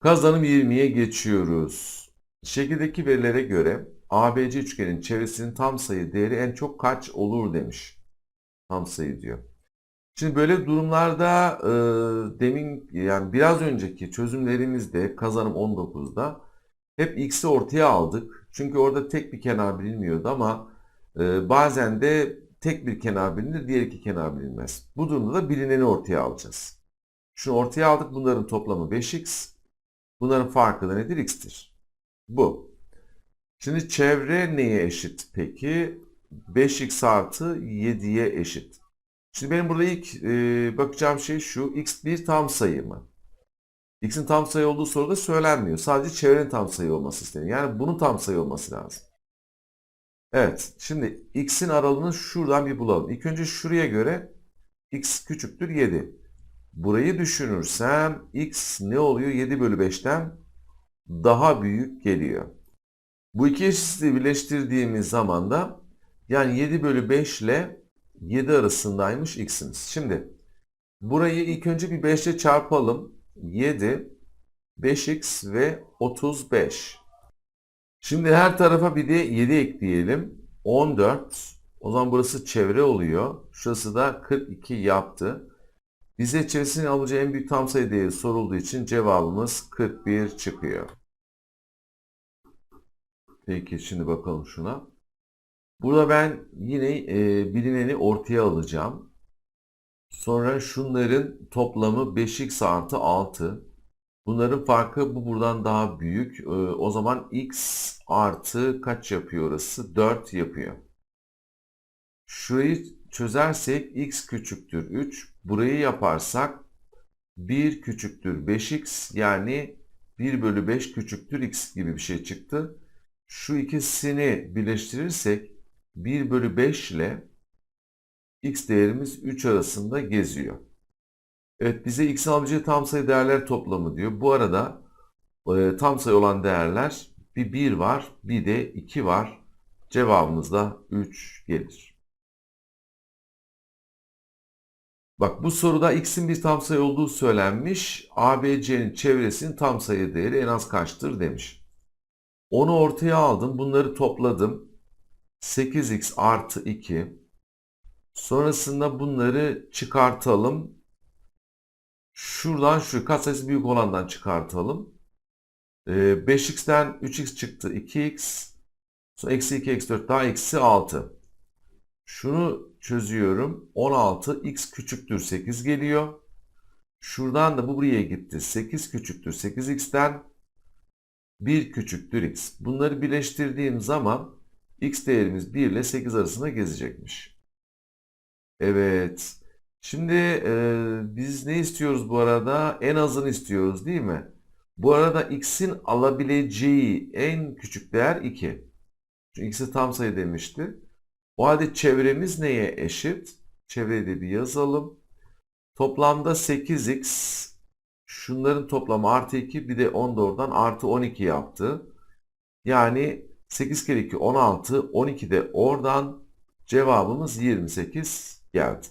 Kazanım 20'ye geçiyoruz. Şekildeki verilere göre ABC üçgenin çevresinin tam sayı değeri en çok kaç olur demiş. Tam sayı diyor. Şimdi böyle durumlarda e, demin yani biraz önceki çözümlerimizde kazanım 19'da hep x'i ortaya aldık. Çünkü orada tek bir kenar bilinmiyordu ama e, bazen de tek bir kenar bilinir, diğer iki kenar bilinmez. Bu durumda da bilineni ortaya alacağız. Şunu ortaya aldık. Bunların toplamı 5x. Bunların farkı da nedir? x'tir. Bu. Şimdi çevre neye eşit peki? 5x artı 7'ye eşit. Şimdi benim burada ilk e, bakacağım şey şu. x bir tam sayı mı? x'in tam sayı olduğu soruda söylenmiyor. Sadece çevrenin tam sayı olması isteniyor. Yani bunun tam sayı olması lazım. Evet. Şimdi x'in aralığını şuradan bir bulalım. İlk önce şuraya göre x küçüktür 7. Burayı düşünürsem x ne oluyor? 7 bölü 5'ten daha büyük geliyor. Bu iki eşitliği birleştirdiğimiz zaman da yani 7 bölü 5 ile 7 arasındaymış x'imiz. Şimdi burayı ilk önce bir 5 ile çarpalım. 7, 5x ve 35. Şimdi her tarafa bir de 7 ekleyelim. 14. O zaman burası çevre oluyor. Şurası da 42 yaptı. Bize çevresinin alacağı en büyük tam sayı değeri sorulduğu için cevabımız 41 çıkıyor. Peki şimdi bakalım şuna. Burada ben yine e, bilineni ortaya alacağım. Sonra şunların toplamı 5x artı 6. Bunların farkı bu buradan daha büyük. E, o zaman x artı kaç yapıyor orası? 4 yapıyor. Şurayı çözersek x küçüktür 3. Burayı yaparsak 1 küçüktür 5x yani 1 bölü 5 küçüktür x gibi bir şey çıktı. Şu ikisini birleştirirsek 1 bölü 5 ile x değerimiz 3 arasında geziyor. Evet bize x'in alabileceği tam sayı değerler toplamı diyor. Bu arada e, tam sayı olan değerler bir 1 var bir de 2 var. Cevabımız da 3 gelir. Bak bu soruda x'in bir tam sayı olduğu söylenmiş. ABC'nin çevresinin tam sayı değeri en az kaçtır demiş. Onu ortaya aldım. Bunları topladım. 8x artı 2. Sonrasında bunları çıkartalım. Şuradan şu katsayısı büyük olandan çıkartalım. Ee, 5x'ten 3x çıktı. 2x. Sonra eksi 2 eksi 4 daha eksi 6. Şunu çözüyorum. 16 x küçüktür 8 geliyor. Şuradan da bu buraya gitti. 8 küçüktür 8x'ten 1 küçüktür x. Bunları birleştirdiğim zaman x değerimiz 1 ile 8 arasında gezecekmiş. Evet. Şimdi e, biz ne istiyoruz bu arada? En azını istiyoruz değil mi? Bu arada x'in alabileceği en küçük değer 2. Çünkü x'e tam sayı demişti. O halde çevremiz neye eşit? Çevreyi bir yazalım. Toplamda 8x. Şunların toplamı artı 2 bir de 10 da artı 12 yaptı. Yani 8 kere 2 16 12 de oradan cevabımız 28 geldi.